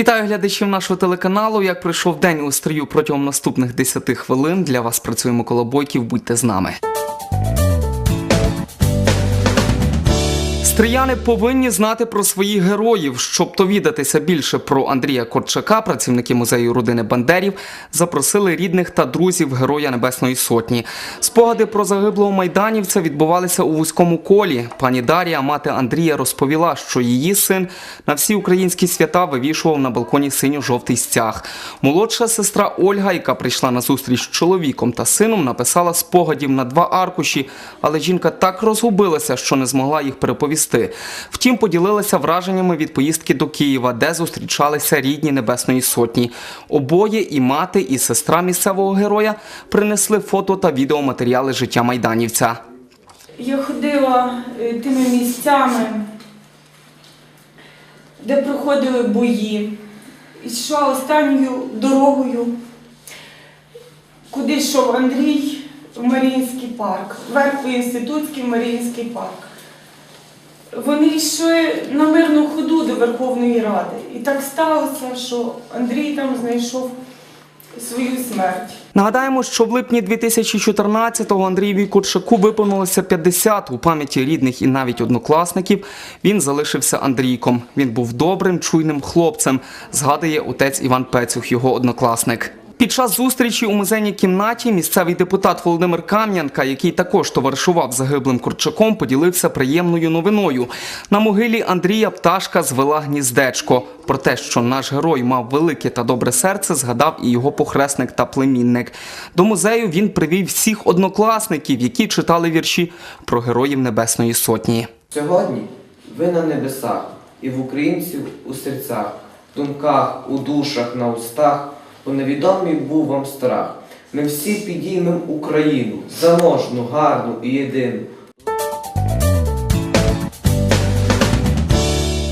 Вітаю глядачів нашого телеканалу. Як пройшов день у стрію протягом наступних 10 хвилин. Для вас працює Микола Бойків. Будьте з нами. Стрияни повинні знати про своїх героїв. Щоб довідатися більше про Андрія Корчака, працівники музею родини Бандерів запросили рідних та друзів Героя Небесної Сотні. Спогади про загиблого майданівця відбувалися у вузькому колі. Пані Дар'я, мати Андрія, розповіла, що її син на всі українські свята вивішував на балконі синьо-жовтий стяг. Молодша сестра Ольга, яка прийшла на зустріч з чоловіком та сином, написала спогадів на два аркуші, але жінка так розгубилася, що не змогла їх переповісти. Втім, поділилася враженнями від поїздки до Києва, де зустрічалися рідні Небесної Сотні. Обоє і мати, і сестра місцевого героя принесли фото та відеоматеріали життя майданівця. Я ходила е, тими місцями, де проходили бої. Йшла останньою дорогою, куди йшов Андрій в Маріїнський парк, Верхоінститутський Маріїнський парк. Вони йшли на мирну ходу до Верховної Ради. І так сталося, що Андрій там знайшов свою смерть. Нагадаємо, що в липні 2014-го Андрієві Курчаку виповнилося 50 у пам'яті рідних і навіть однокласників. Він залишився Андрійком. Він був добрим, чуйним хлопцем, згадує отець Іван Пецюх, його однокласник. Під час зустрічі у музейній кімнаті місцевий депутат Володимир Кам'янка, який також товаришував загиблим Курчаком, поділився приємною новиною. На могилі Андрія Пташка звела гніздечко. Про те, що наш герой мав велике та добре серце, згадав і його похресник та племінник. До музею він привів всіх однокласників, які читали вірші про героїв Небесної Сотні. Сьогодні ви на небесах і в українців у серцях, в думках, у душах, на устах, бо невідомий був вам страх. Ми всі підіймемо Україну, заможну, гарну і єдину.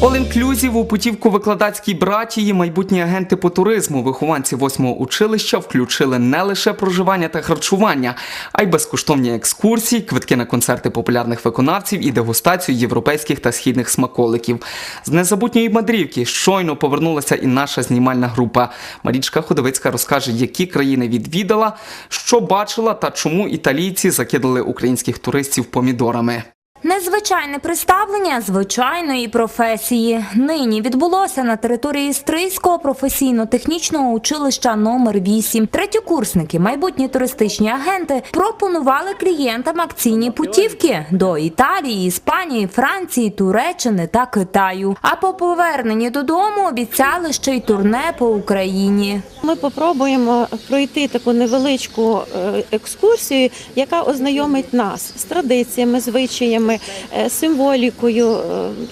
All-Inclusive у путівку викладацькій братії майбутні агенти по туризму, вихованці восьмого училища включили не лише проживання та харчування, а й безкоштовні екскурсії, квитки на концерти популярних виконавців і дегустацію європейських та східних смаколиків. З незабутньої мандрівки щойно повернулася і наша знімальна група. Марічка Ходовицька розкаже, які країни відвідала, що бачила та чому італійці закидали українських туристів помідорами. Незвичайне представлення звичайної професії нині відбулося на території Стрийського професійно-технічного училища номер 8 Третьокурсники, майбутні туристичні агенти, пропонували клієнтам акційні путівки до Італії, Іспанії, Франції, Туреччини та Китаю. А по поверненні додому обіцяли ще й турне по Україні. Ми попробуємо пройти таку невеличку е, екскурсію, яка ознайомить нас з традиціями, звичаями, е, символікою е,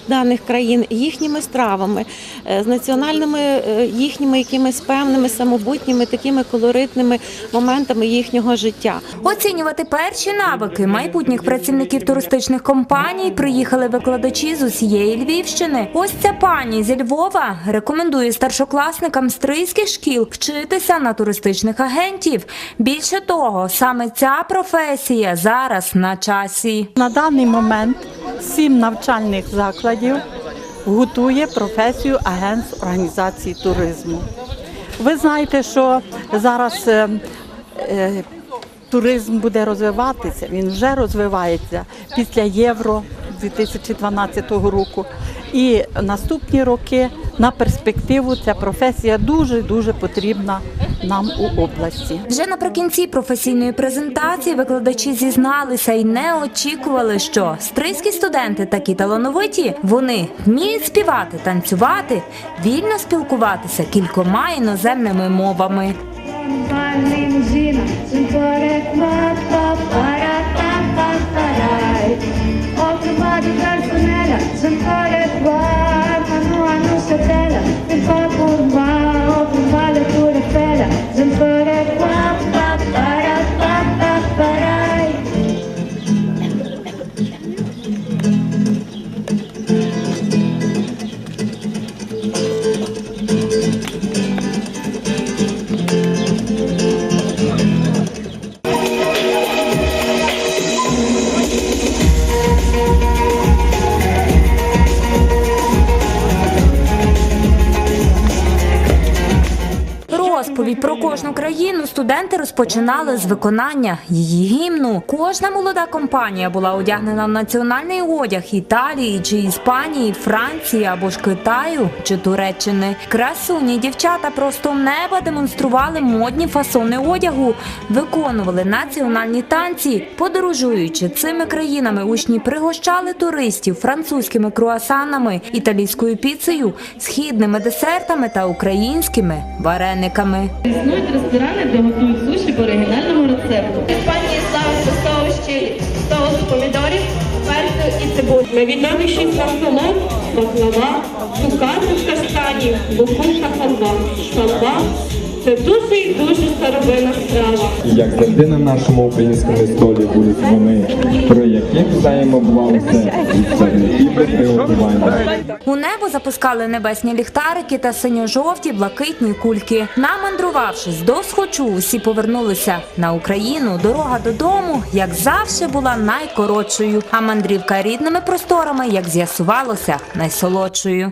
даних країн, їхніми стравами, з національними їхніми якимись певними самобутніми такими колоритними моментами їхнього життя. Оцінювати перші навики майбутніх працівників туристичних компаній приїхали викладачі з усієї Львівщини. Ось ця пані зі Львова рекомендує старшокласникам стрийських шкіл вчитися на туристичних агентів. Більше того, саме ця професія зараз на часі. На даний момент сім навчальних закладів готує професію агент з організації туризму. Ви знаєте, що зараз е, е, туризм буде розвиватися, він вже розвивається після Євро 2012 року. І наступні роки на перспективу ця професія дуже дуже потрібна нам у області. Вже наприкінці професійної презентації викладачі зізналися і не очікували, що стрийські студенти такі талановиті. Вони вміють співати, танцювати, вільно спілкуватися кількома іноземними мовами. Про кожну країну студенти розпочинали з виконання її гімну. Кожна молода компанія була одягнена в національний одяг Італії чи Іспанії, Франції або ж Китаю чи Туреччини. Красуні дівчата просто неба демонстрували модні фасони одягу, виконували національні танці. Подорожуючи цими країнами, учні пригощали туристів французькими круасанами, італійською піцею, східними десертами та українськими варениками. Існують ресторани, де готують суші по оригінальному рецепту. В Іспанії ставиться соус чилі, соус помідорів, перцю і цибулі. Найвідоміші пластолом, баклава, цукати з кастанів, бухуша халва. Халва – це дуже і дуже старовинна страва. І як завжди на нашому українському столі будуть вони, про яких приготування. У небо запускали небесні ліхтарики та синьо-жовті блакитні кульки. Намандрувавшись до схочу, усі повернулися на Україну. Дорога додому, як завжди, була найкоротшою, а мандрівка рідними просторами, як з'ясувалося, найсолодшою.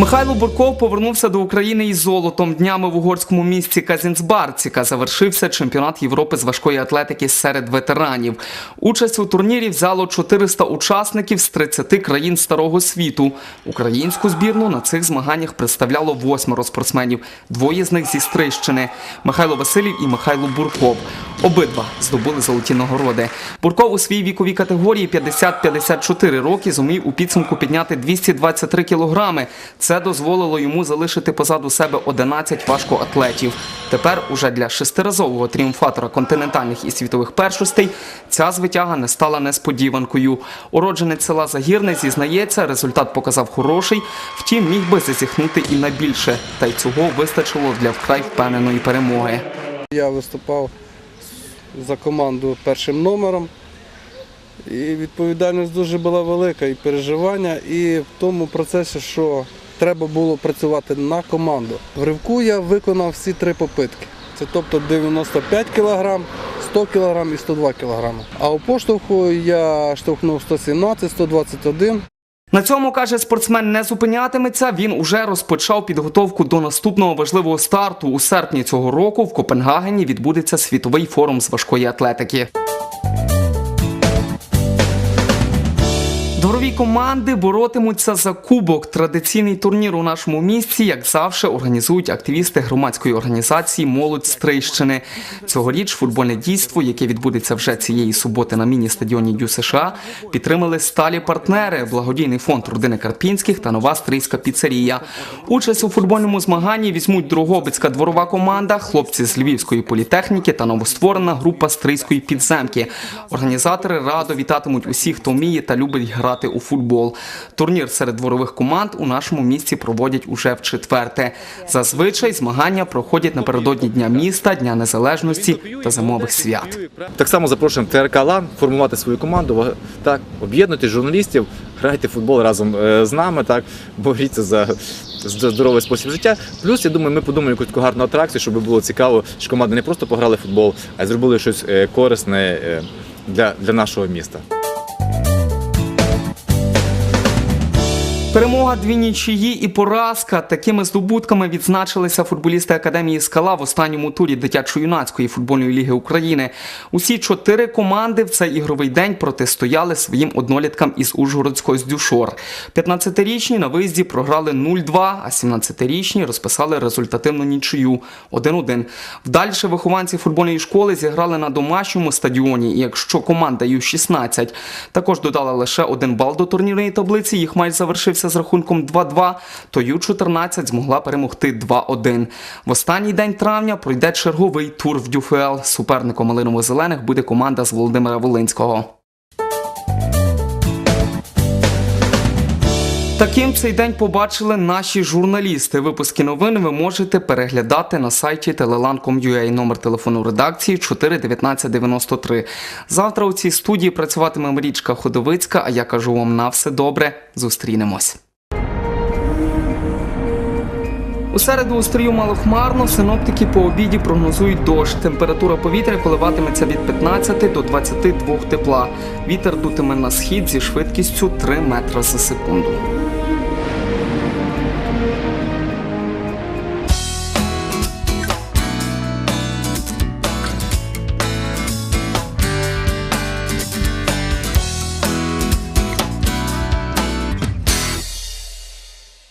Михайло Бурков повернувся до України із золотом. Днями в угорському місті Казінцбарціка завершився чемпіонат Європи з важкої атлетики серед ветеранів. Участь у турнірі взяло 400 учасників з 30 країн старого світу. Українську збірну на цих змаганнях представляло восьмеро спортсменів. Двоє з них зі Стрищини Михайло Василів і Михайло Бурков. Обидва здобули золоті нагороди. Бурков у своїй віковій категорії 50-54 роки зумів у підсумку підняти 223 кілограми. Дозволило йому залишити позаду себе 11 важкоатлетів. Тепер уже для шестиразового тріумфатора континентальних і світових першостей ця звитяга не стала несподіванкою. Уродженець села Загірне зізнається, результат показав хороший, втім міг би зазіхнути і на більше. Та й цього вистачило для вкрай впевненої перемоги. Я виступав за команду першим номером. І відповідальність дуже була велика, і переживання, і в тому процесі, що треба було працювати на команду. В ривку я виконав всі три попитки. Це тобто 95 кг, 100 кг і 102 кг. А у поштовху я штовхнув 117, 121. На цьому каже спортсмен не зупинятиметься. Він уже розпочав підготовку до наступного важливого старту. У серпні цього року в Копенгагені відбудеться світовий форум з важкої атлетики. Команди боротимуться за кубок. Традиційний турнір у нашому місті, як завжди, організують активісти громадської організації Молодь Стрийщини. Цьогоріч футбольне дійство, яке відбудеться вже цієї суботи на міні-стадіоні Дю США, підтримали сталі партнери, благодійний фонд родини Карпінських та нова стрийська піцерія. Участь у футбольному змаганні візьмуть Дрогобицька дворова команда, хлопці з Львівської політехніки та новостворена група стрийської підземки. Організатори радо вітатимуть усіх, хто вміє та любить грати у футбол. Турнір серед дворових команд у нашому місті проводять уже в четверте. Зазвичай змагання проходять напередодні Дня міста, Дня Незалежності та зимових свят. Так само запрошуємо ТРК «Лан» формувати свою команду, так, об'єднуйте журналістів, грайте футбол разом е, з нами, так, боріться за здоровий спосіб життя. Плюс, я думаю, ми подумаємо якусь гарну атракцію, щоб було цікаво, що команди не просто пограли футбол, а й зробили щось е, корисне е, для, для нашого міста. Перемога дві нічиї і поразка. Такими здобутками відзначилися футболісти академії Скала в останньому турі дитячо-юнацької футбольної ліги України. Усі чотири команди в цей ігровий день протистояли своїм одноліткам із Ужгородського з Дюшор. 15-річні на виїзді програли 0-2, а 17-річні розписали результативну нічию 1-1. Вдальше вихованці футбольної школи зіграли на домашньому стадіоні. І якщо команда Ю-16 також додала лише один бал до турнірної таблиці, їх матч завершився з рахунком 2-2, то Ю-14 змогла перемогти 2-1. В останній день травня пройде черговий тур в Дюфел. Суперником малиново-зелених буде команда з Володимира Волинського. Таким цей день побачили наші журналісти. Випуски новин ви можете переглядати на сайті telelan.com.ua, номер телефону редакції 41993. Завтра у цій студії працюватиме Марічка Ходовицька, а я кажу вам на все добре. Зустрінемось. У середу у стрію малохмарно синоптики по обіді прогнозують дощ. Температура повітря коливатиметься від 15 до 22 тепла. Вітер дутиме на схід зі швидкістю 3 метри за секунду.